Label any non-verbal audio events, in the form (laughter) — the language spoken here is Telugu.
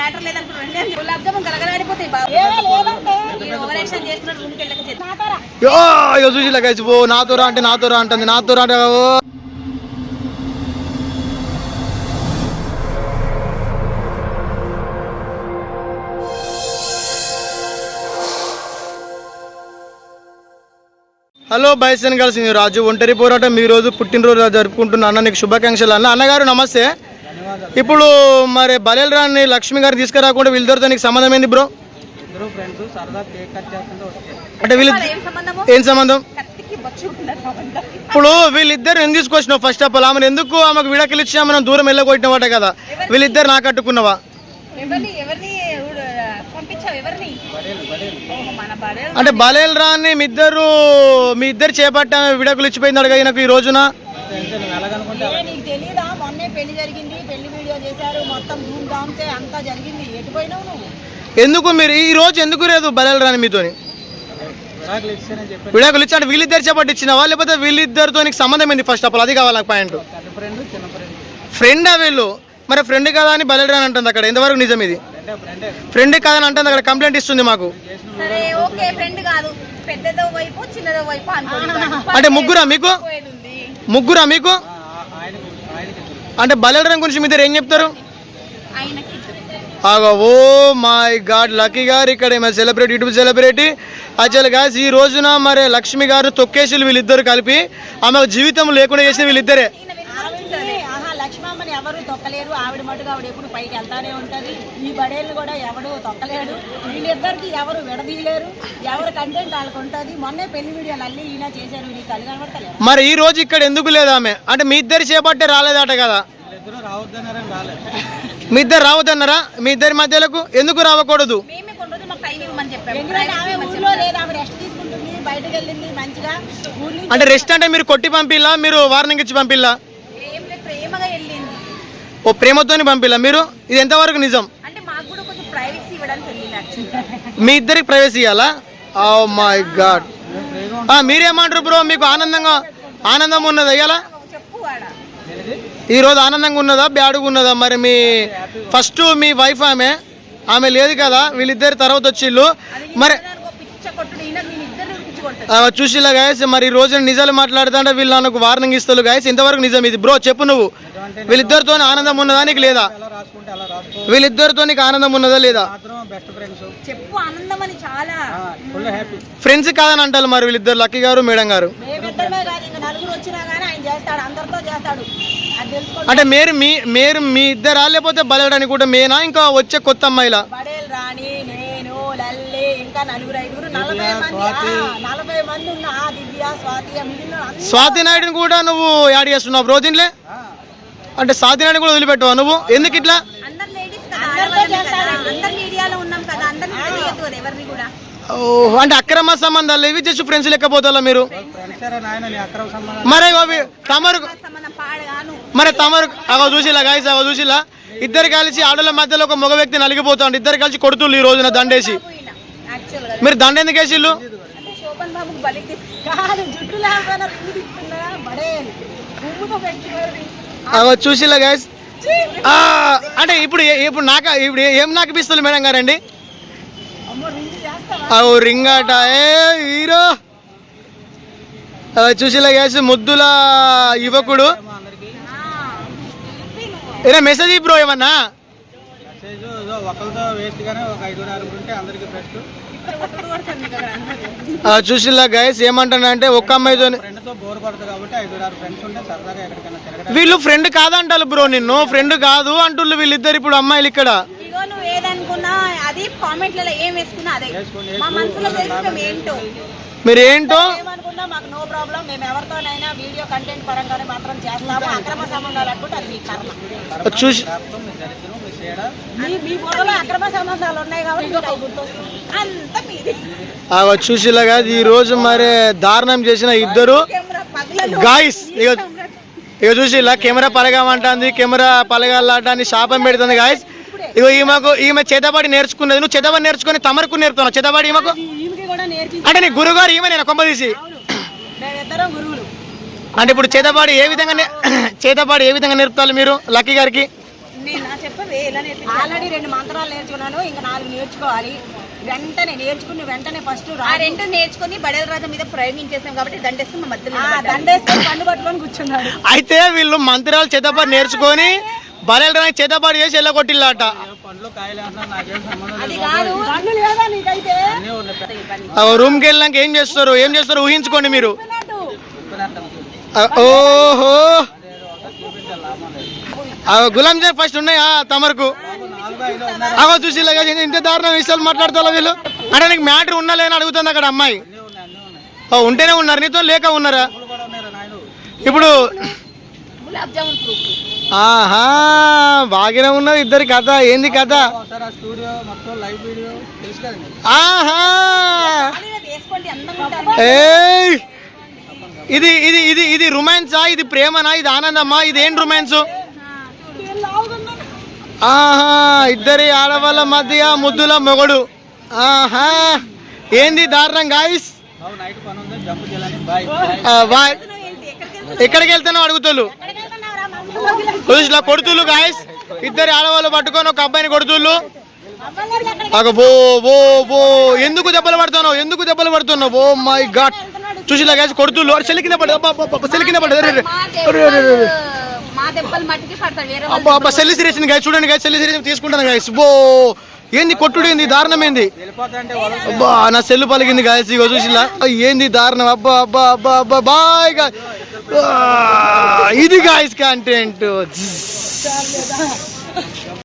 మ్యాటర్ లేదనుకుంటున్నాను జామున్ గలగలాడిపోతాయి బాబు. ఓవర్ యాక్షన్ చేస్తున్నారు రూమ్కి వెళ్ళక చేస్తారు యో, ఇగో చూసి గైస్ ఓ నాతో రా అంటే నాతో రా అంటుంది నాతో రా అంటే. హలో బైసన్ గర్ల్స్ నేను రాజు. ఒంటరి పోరాటం ఈ రోజు పుట్టినరోజు జరుపుకుంటున్న అన్న నీకు శుభాకాంక్షలు అన్న. అన్నగారు నమస్తే. ఇప్పుడు మరి బలేలరాన్ని లక్ష్మి గారు తీసుకురాకుండా వీళ్ళిద్దరితో నీకు సంబంధం ఏంది బ్రో? ఇద్దరు ఫ్రెండ్స్ సరదా కేక్ కట్ చేస్తుంటే వస్తే అంటే వీళ్ళు ఏం సంబంధం? ఇప్పుడు వీళ్ళిద్దరు ఎందుకు తీసుకొచ్చినావు ఫస్ట్ ఆఫ్ ఆల్ ఆమెను ఎందుకు ఆమెకు విడాకులు ఇచ్చినా మనం దూరం వెళ్ళగొట్టినవాట కదా? వీళ్ళిద్దరు నాకు కట్టుకున్నావా? అంటే బలేల్ రాని మీ ఇద్దరు మీ ఇద్దరు చేపట్ట విడాకులు ఇచ్చిపోయింది అడగా నాకు ఈ రోజున నీకు తెలీదా మొన్నే పెళ్ళి జరిగింది పెళ్ళి వీడియో చేశారు మొత్తం ధూమ్ ధామ్సే అంతా జరిగింది. ఎటు పోయినావు నువ్వు? ఎందుకు మీరు? ఈ రోజు ఎందుకు లేదు బలేల్ రాని మీతోని? విడాకులు ఇచ్చానని చెప్పి విడాకులు ఇచ్చి అంటే వీళ్ళిద్దరు చేపట్టి ఇచ్చినావా? లేకపోతే వీళ్ళిద్దరితో నీకు సంబంధం ఏంది ఫస్ట్ ఆఫ్ ఆల్ అది కావాలి పాయింట్ ఫ్రెండ్ ఫ్రెండా వీళ్ళు? మరి ఫ్రెండ్ కదా అని బలేల్ రాని అంటుంది అక్కడ. ఎంతవరకు నిజం ఇది? ఫ్రెండే కాదని అంటుంది అక్కడ. కంప్లైంట్ ఇస్తుంది మాకు. సరే ఓకే ఫ్రెండ్ కాదు. పెద్దదో వైపు చిన్నదో వైపు అనుకోండి. అంటే ముగ్గురా మీకు? ముగ్గురా మీకు? అంటే బలేల్ గురించి మీ ఇద్దరు ఏం చెప్తారు. ఆగో ఓ మై గాడ్ లక్కీ గారు ఇక్కడ ఏమైనా సెలబ్రిటీ యూట్యూబ్ సెలబ్రిటీ. అచ్చలు గాస్ ఈ రోజున మరి లక్ష్మి గారు తొక్కేసి వీళ్ళిద్దరు కలిపి ఆమె జీవితం లేకుండా చేసిన వీళ్ళిద్దరే. ఈయన వెనకాల ఆవిడని ఆహా లక్ష్మమ్మని ఎవరు తొక్కలేరు. ఆవిడ మటుకు ఆవిడ ఎప్పుడు పైకి వెళ్తానే ఉంటది. ఈ బడేళ్ళు కూడా ఎవడు తొక్కలేడు. వీళ్ళిద్దరికి ఎవరు విడదీయలేరు. ఎవరు కంటెంట్ వాళ్ళకి ఉంటుంది. మొన్నే పెళ్ళి వీడియోలు అల్లి ఈయన చేశారు. వీడి తల్లి కనబడతలేరు మరి ఈ రోజు ఇక్కడ ఎందుకు లేదు ఆమె? అంటే మీ ఇద్దరు చేపట్టే రాలేదట కదా. వీళ్ళిద్దరూ రావద్దన్నారని రాలేదు. మీ ఇద్దరు రావద్దన్నారా? మీ ఇద్దరి మధ్యలకు ఎందుకు రావకూడదు? అంటే రెస్ట్ అంటే మీరు కొట్టి పంపిల్లా? మీరు వార్నింగ్ ఇచ్చి పంపిల్లా? ఓ ప్రేమతోని పంపిల్లా మీరు? ఇది ఎంతవరకు నిజం? అంటే మాకు కూడా కొంచెం ప్రైవసీ ఇవ్వడానికి వెళ్ళింది యాక్చువల్గా మీ ఇద్దరికి ప్రైవసీ ఇవ్వాలా? ఓ మై గాడ్ మీరేమంటారు బ్రో మీకు ఆనందంగా ఆనందం ఉన్నదా ఇవాళ చెప్పు వాడ ఉండేది ఈ రోజు ఆనందంగా ఉన్నదా? బ్యాడ్గా ఉన్నదా? మరి మీ ఫస్ట్ మీ వైఫ్ ఆమె. ఆమె లేదు కదా? వీళ్ళిద్దరు తర్వాత వచ్చిళ్ళు. మరి చూసిలా గాయస్ మరి ఈ రోజు నిజాలు మాట్లాడుతుంటే వీళ్ళు నాకు వార్నింగ్ ఇస్తారు గాయస్. ఇంతవరకు నిజం ఇది. బ్రో చెప్పు నువ్వు. వీళ్ళిద్దరితో ఆనందం ఉన్నదా నీకు లేదా? వీళ్ళిద్దరితో నీకు ఆనందం ఉన్నదా లేదా? మాత్రం బెస్ట్ ఫ్రెండ్స్ చెప్పు ఆనందం అని చాలా. Full happy. ఫ్రెండ్స్ కాదని అంటారు మరి వీళ్ళిద్దరు లక్కీ గారు మేడం గారు. చేస్తాడు అందరితో చేస్తాడు. అది అంటే మీరు మీ మీరు మీ ఇద్దరా లేకపోతే బలడానికి కూడా మేనా? ఇంకా వచ్చే కొత్త అమ్మాయిలా? బడేల్ రాణి నేను లల్లి ఇంకా నలుగురు ఐదుగురు నలభై మంది. ఆ, నలభై మంది ఉన్న ఆ దివ్య స్వాతి ఆ మిగిలిన అందరూ. స్వాతి నాయుడుని కూడా నువ్వు యాడ్ చేస్తున్నావు బ్రో దీంట్లో అంటే స్వాతి నాయుడు కూడా వదిలిపెట్టవా నువ్వు? ఎందుకు ఇట్లా అందరు లేడీస్ కదా ఆడవాళ్ళమే కదా. అందరు మీడియాలో ఉన్నాం కదా అందరిని తెలియదు అది ఎవరిని కూడా. అంటే అక్రమ సంబంధాలు ఇవి జస్ట్ ఫ్రెండ్స్ లెక్కపోతారా మీరు? మరి తమరు మరి తమరు అగో చూసిలా గాయస్ అగో చూసిలా? ఇద్దరు కలిసి ఆడల మధ్యలో ఒక మగ వ్యక్తి నలిగిపోతాడు. ఇద్దరు కలిసి కొడుతుళ్ళు ఈ రోజున దండేసి. మీరు దండ ఎందుకు వేసిళ్ళు అంటే అగో చూసిలా గాయస్ అంటే ఇప్పుడు ఇప్పుడు నాకు ఇప్పుడు ఏం నాకు పిస్తులు మేడం గారండి? అవు రింగ్ అట ఏ హీరో చూసిలా గాయస్ ముద్దుల యువకుడు. అందరికి ఏనా మెసేజ్ బ్రో ఏమన్నా? మెసేజ్ ఒకరితో వేస్ట్ గానే ఒక ఐదుగురు ఆరుగురు ఉంటే అందరికి బెస్ట్ ఆ, చూసిలా గైస్ ఏమంటానంటే ఒక్క అమ్మాయితో ఫ్రెండ్తో బోర్ పడుతుంది కాబట్టి ఐదుగురు ఆరు ఫ్రెండ్స్ ఉంటే సరదాగా ఎక్కడికైనా తిరగడానికి. వీళ్ళు ఫ్రెండ్ కాదంటారు బ్రో నిన్ను. ఫ్రెండ్ కాదు అంటుళ్ళు వీళ్ళిద్దరు ఇప్పుడు అమ్మాయిలు ఇక్కడ. అది కామెంట్లలో ఏం వేసుకున్నా అదే. మా మనసులో తెలుసు ఏంటో. మీరు ఏంటో? ఏమనుకున్నా మాకు నో ప్రాబ్లం మేము ఎవరితోనైనా వీడియో కంటెంట్ పరంగానే మాత్రం చేస్తాము. అక్రమ సంబంధాలు అనుకుంటే అది మీ కర్మ. చూసి మీ దరిద్రం మీ సేడ మీ మీ బుర్రలో అక్రమ సంబంధాలు ఉన్నాయి కాబట్టి మీకు అవి గుర్తొస్తుంది. అంత మీది. ఆ, చూసిలా కాదు. ఈ రోజు మరి దారుణం చేసిన ఇద్దరు గాయస్ ఇక ఇక చూసి ఇలా కెమెరా పలగమంటుంది కెమెరా పలగాలని శాపం పెడుతుంది గాయస్ ఇగో ఈమెకు ఈమె చేతబడి నేర్చుకున్నది. నువ్వు చేతబడి నేర్చుకొని తమరకు నేర్పుతున్నావు. చేతబడి ఈమెకు? ఈమెకి కూడా నేర్పించి. అంటే నీ గురుగారు ఈమె నేను? కొంప తీసి. మేమిద్దరం గురువులు. అంటే ఇప్పుడు చేతబడి ఏ విధంగా (clears throat) చేతబడి ఏ విధంగా నేర్పుతారు మీరు లక్కీ గారికి? నేను నా చెప్పవే ఎలా నేర్పించాలి? ఆల్రెడీ రెండు మంత్రాలు నేర్చుకున్నాను. ఇంకా నాలుగు నేర్చుకోవాలి. వెంటనే నేర్చుకుని వెంటనే ఫస్ట్ ఆ రెండు నేర్చుకుని బడేల రాజు మీద ప్రయోగించేసాం కాబట్టి దండేసుకుని మా మధ్యలో నిలబడ్డాడు. దండేసుకొని పండు పట్టుకొని కూర్చున్నాడు. అయితే వీళ్ళు మంత్రాలు చేతపాటు నేర్చుకొని బలెలరానికి చేతపాటు చేసి వెళ్ళగొట్టిల్లాట రూమ్కి వెళ్ళాక ఏం చేస్తారు? ఏం చేస్తారు? ఊహించుకోండి మీరు. ఓహో. గులాబ్ జామ్ ఫస్ట్ ఉన్నాయా తమరకు? అగో చూసి ఇంత దారుణం విషయాలు మాట్లాడతా వీళ్ళు. అంటే నీకు మ్యాటర్ ఉన్నా లేని అడుగుతుంది అక్కడ అమ్మాయి. ఉంటేనే ఉన్నారు. నీతో లేక ఉన్నారా? ఇప్పుడు గులాబ్ జామున్ ప్రూఫ్. ఆహా బాగానే ఉన్నది ఇద్దరి కథ. ఏంది కథ? ఒకసారి ఆ స్టూడియో మొత్తం లైవ్ వీడియో తెలుసు కదండి ఆహా! ఇది ఇది ఇది ఇది రొమాన్సా ఇది ప్రేమనా? ఇది ఆనందమా? ఇది ఏం రొమాన్స్ ఆహా ఇద్దరి ఆడవాళ్ళ మధ్య ముద్దుల మొగడు. ఆహా! ఏంది దారుణం గాయస్ బాయ్ ఎక్కడికి వెళ్తానో అడుగుతుళ్ళు? పోలీసుల కొడుతుళ్ళు గాయస్ ఇద్దరు ఆడవాళ్ళు పట్టుకొని ఒక అబ్బాయిని కొడుతుళ్ళు బో బో బో. ఎందుకు దెబ్బలు పడుతున్నావు? ఎందుకు దెబ్బలు పడుతున్నావు? Oh ఓ మై గాడ్ చూసిలా గాయస్ కొడుతుళ్ళు అరే చెల్లి కింద పడ్డ అబ్బా చెల్లి కింద పడ్డ అబ్బా సెల్లి సిరేషన్ గాయ చూడండి గాయ సెల్లి సిరేషన్ తీసుకుంటాను గాయస్ బో. ఏంది కొట్టుడు ఏంది? దారుణం ఏంది? అబ్బా నా సెల్లు పలిగింది గాయస్ ఇగో చూసిలా ఏంది? దారుణం. అబ్బా అబ్బా అబ్బా అబ్బా. బాయ్ గాయ్ ఇది గాయస్ కంటెంట్